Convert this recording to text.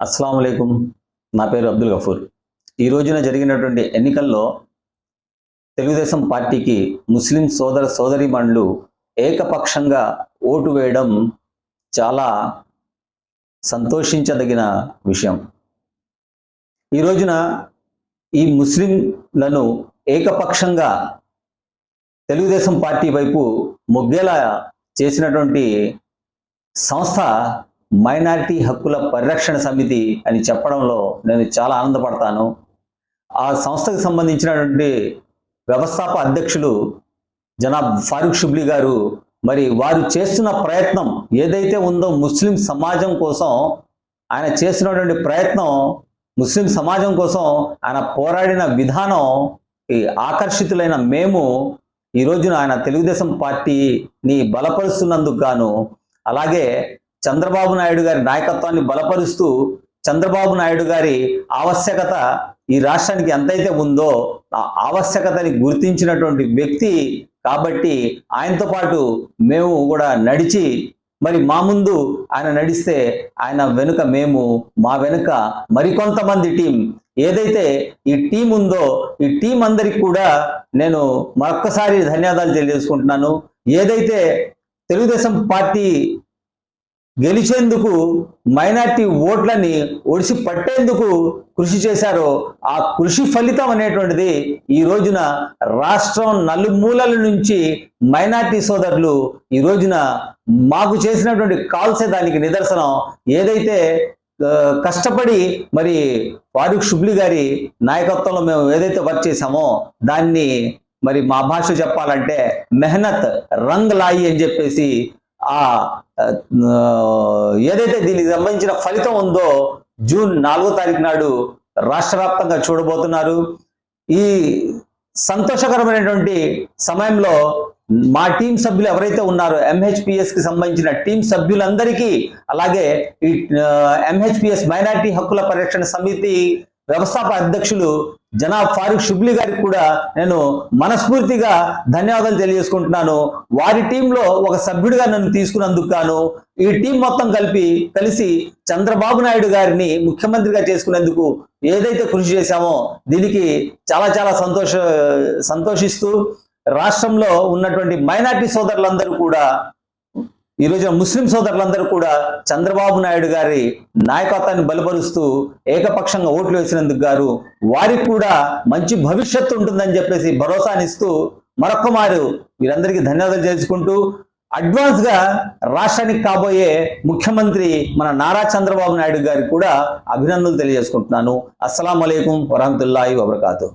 అస్సలం లేకుం నా పేరు అబ్దుల్ గఫూర్. ఈ రోజున జరిగినటువంటి ఎన్నికల్లో తెలుగుదేశం పార్టీకి ముస్లిం సోదర సోదరిమణులు ఏకపక్షంగా ఓటు వేయడం చాలా సంతోషించదగిన విషయం. ఈ రోజున ఈ ముస్లింలను ఏకపక్షంగా తెలుగుదేశం పార్టీ వైపు మొగ్గేలా చేసినటువంటి సంస్థ మైనారిటీ హక్కుల పరిరక్షణ సమితి అని చెప్పడంలో నేను చాలా ఆనందపడతాను. ఆ సంస్థకు సంబంధించినటువంటి వ్యవస్థాప అధ్యక్షులు జనాబ్ ఫారూక్ షుబ్లీ గారు మరి వారు చేస్తున్న ప్రయత్నం ఏదైతే ఉందో ముస్లిం సమాజం కోసం ఆయన చేస్తున్నటువంటి ప్రయత్నం ముస్లిం సమాజం కోసం ఆయన పోరాడిన విధానం ఈ ఆకర్షితులైన మేము ఈ రోజున ఆయన తెలుగుదేశం పార్టీని బలపరుస్తున్నందుకు గాను అలాగే చంద్రబాబు నాయుడు గారి నాయకత్వాన్ని బలపరుస్తూ చంద్రబాబు నాయుడు గారి ఆవశ్యకత ఈ రాష్ట్రానికి ఎంతైతే ఉందో ఆ ఆవశ్యకతని గుర్తించినటువంటి వ్యక్తి కాబట్టి ఆయనతో పాటు మేము కూడా నడిచి మరి మా ముందు ఆయన నడిస్తే ఆయన వెనుక మేము మా వెనుక మరికొంతమంది టీం. ఏదైతే ఈ టీం ఉందో ఈ టీం అందరికి కూడా నేను మరొక్కసారి ధన్యవాదాలు తెలియజేసుకుంటున్నాను. ఏదైతే తెలుగుదేశం పార్టీ గెలిచేందుకు మైనార్టీ ఓట్లని ఒడిసి పట్టేందుకు కృషి చేశారో ఆ కృషి ఫలితం అనేటువంటిది ఈ రోజున రాష్ట్రం నలుమూలల నుంచి మైనార్టీ సోదరులు ఈ రోజున మాకు చేసినటువంటి కాల్సే దానికి నిదర్శనం. ఏదైతే కష్టపడి మరి ఫారూక్ షుబ్లి గారి నాయకత్వంలో మేము ఏదైతే వర్క్ చేశామో దాన్ని మరి మా భాష చెప్పాలంటే మెహనత్ రంగ్ లాయి అని చెప్పేసి ఆ ఏదైతే దీనికి సంబంధించిన ఫలితం ఉందో జూన్ నాలుగో తారీఖు నాడు రాష్ట్ర వ్యాప్తంగా చూడబోతున్నారు. ఈ సంతోషకరమైనటువంటి సమయంలో మా టీం సభ్యులు ఎవరైతే ఉన్నారో ఎంహెచ్పిఎస్కి సంబంధించిన టీం సభ్యులందరికీ అలాగే ఈ ఎంహెచ్పిఎస్ మైనారిటీ హక్కుల పరిరక్షణ సమితి వ్యవస్థాపక అధ్యక్షులు జనాబ్ ఫారూక్ షుబ్లీ గారికి కూడా నేను మనస్ఫూర్తిగా ధన్యవాదాలు తెలియజేసుకుంటున్నాను. వారి టీంలో ఒక సభ్యుడిగా నన్ను తీసుకున్నందుకు గాను ఈ టీం మొత్తం కలిపి కలిసి చంద్రబాబు నాయుడు గారిని ముఖ్యమంత్రిగా చేసుకునేందుకు ఏదైతే కృషి చేశామో దీనికి చాలా చాలా సంతోష సంతోషిస్తూ రాష్ట్రంలో ఉన్నటువంటి మైనార్టీ సోదరులందరూ కూడా ఈ రోజున ముస్లిం సోదరులందరూ కూడా చంద్రబాబు నాయుడు గారి నాయకత్వాన్ని బలపరుస్తూ ఏకపక్షంగా ఓట్లు వేసినందుకు గారు వారికి కూడా మంచి భవిష్యత్తు ఉంటుందని చెప్పేసి భరోసానిస్తూ మరొక్క మారు వీరందరికీ ధన్యవాదాలు చేసుకుంటూ అడ్వాన్స్గా రాష్ట్రానికి కాబోయే ముఖ్యమంత్రి మన నారా చంద్రబాబు నాయుడు గారికి కూడా అభినందనలు తెలియజేసుకుంటున్నాను. అస్సలం అయికం వరహతుల్లాhi వబర్కాతు.